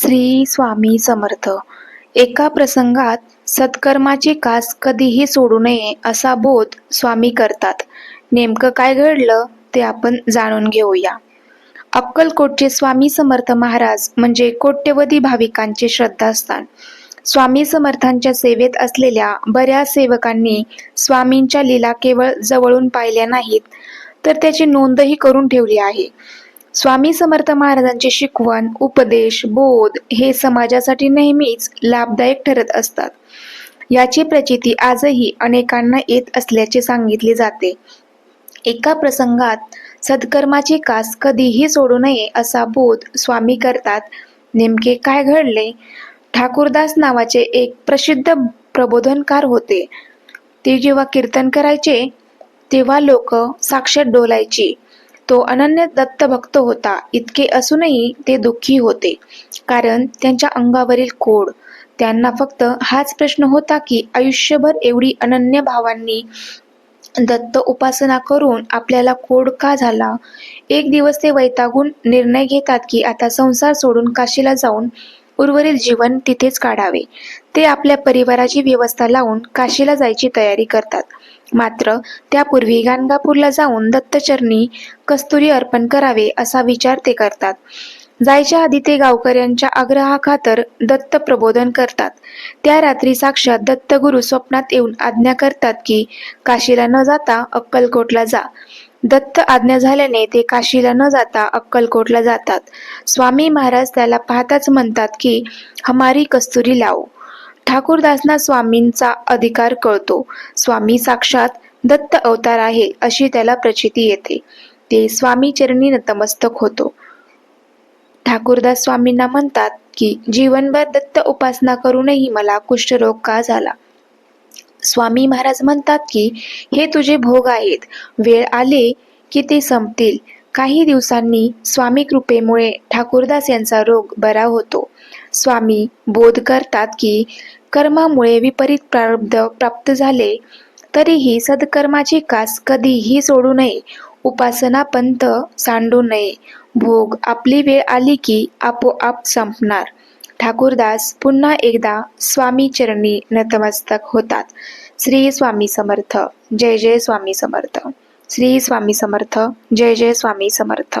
श्री स्वामी समर्थ. एका प्रसंगात सत्कर्माची कास कधीही सोडू नये असा बोध स्वामी करतात. नेमकं काय घडलं ते आपण जाणून घेऊया. अक्कलकोटचे स्वामी समर्थ महाराज म्हणजे कोट्यवधी भाविकांचे श्रद्धास्थान. स्वामी समर्थांच्या सेवेत असलेल्या बऱ्याच सेवकांनी स्वामींच्या लीला केवळ जवळून पाहिल्या नाहीत तर त्याची नोंदही करून ठेवली आहे. स्वामी समर्थ महाराजांची शिकवण उपदेश बोध हे समाजासाठी नेहमीच लाभदायक ठरत असतात. याची प्रचिती आजही अनेकांना येत असल्याचे सांगितले जाते. एका प्रसंगात सत्कर्माची कास कधीही सोडू नये असा बोध स्वामी करतात. नेमके काय घडले? ठाकूरदास नावाचे एक प्रसिद्ध प्रबोधनकार होते. ते जेव्हा कीर्तन करायचे तेव्हा लोक साक्षात डोलायची. तो अनन्य दत्त भक्त होता. इतके असूनही ते दुःखी होते. कारण त्यांच्या अंगावरील कोड. त्यांना फक्त हाच प्रश्न होता की आयुष्यभर एवढी अनन्य भावांनी दत्त उपासना करून आपल्याला कोड का झाला? एक दिवस ते वैतागून निर्णय घेतात की आता संसार सोडून काशीला जाऊन उर्वरित जीवन तिथेच काढावे. ते आपल्या परिवाराची व्यवस्था लावून काशीला जायची तयारी करतात. मात्र त्यापूर्वी गाणगापूरला जाऊन दत्तचरणी कस्तुरी अर्पण करावे असा विचार ते करतात. जायच्या आधी ते गावकऱ्यांच्या आग्रहाखातर दत्त प्रबोधन करतात. त्या रात्री साक्षात दत्तगुरु स्वप्नात येऊन आज्ञा करतात की काशीला न जाता अक्कलकोटला जा. दत्त आज्ञा झाल्याने ते काशीला न जाता अक्कलकोटला जातात. स्वामी महाराज त्याला पाहताच म्हणतात की हमारी कस्तुरी लावो. ठाकूरदासना स्वामींचा अधिकार कळतो. स्वामी साक्षात दत्त अवतार आहे अशी त्याला प्रचिती येते. ते स्वामी चरणी नतमस्तक होतो. ठाकूरदास स्वामींना म्हणतात की जीवनभर दत्त उपासना करूनही मला कुष्ठरोग का झाला? स्वामी महाराज म्हणतात की हे तुझे भोग आहेत. वेळ आले की ते संपतील. काही दिवसांनी स्वामी कृपेमुळे ठाकूरदास यांचा रोग बरा होतो. स्वामी बोध करतात की कर्मामुळे विपरीत प्रारब्ध प्राप्त झाले तरीही सत्कर्माची कास कधीही सोडू नये. उपासना पंथ सांडू नये. भोग आपली वेळ आली की आपोआप संपणार. ठाकूरदास पुन्हा एकदा स्वामी चरणी नतमस्तक होतात. श्री स्वामी समर्थ. जय जय स्वामी समर्थ. श्री स्वामी समर्थ. जय जय स्वामी समर्थ.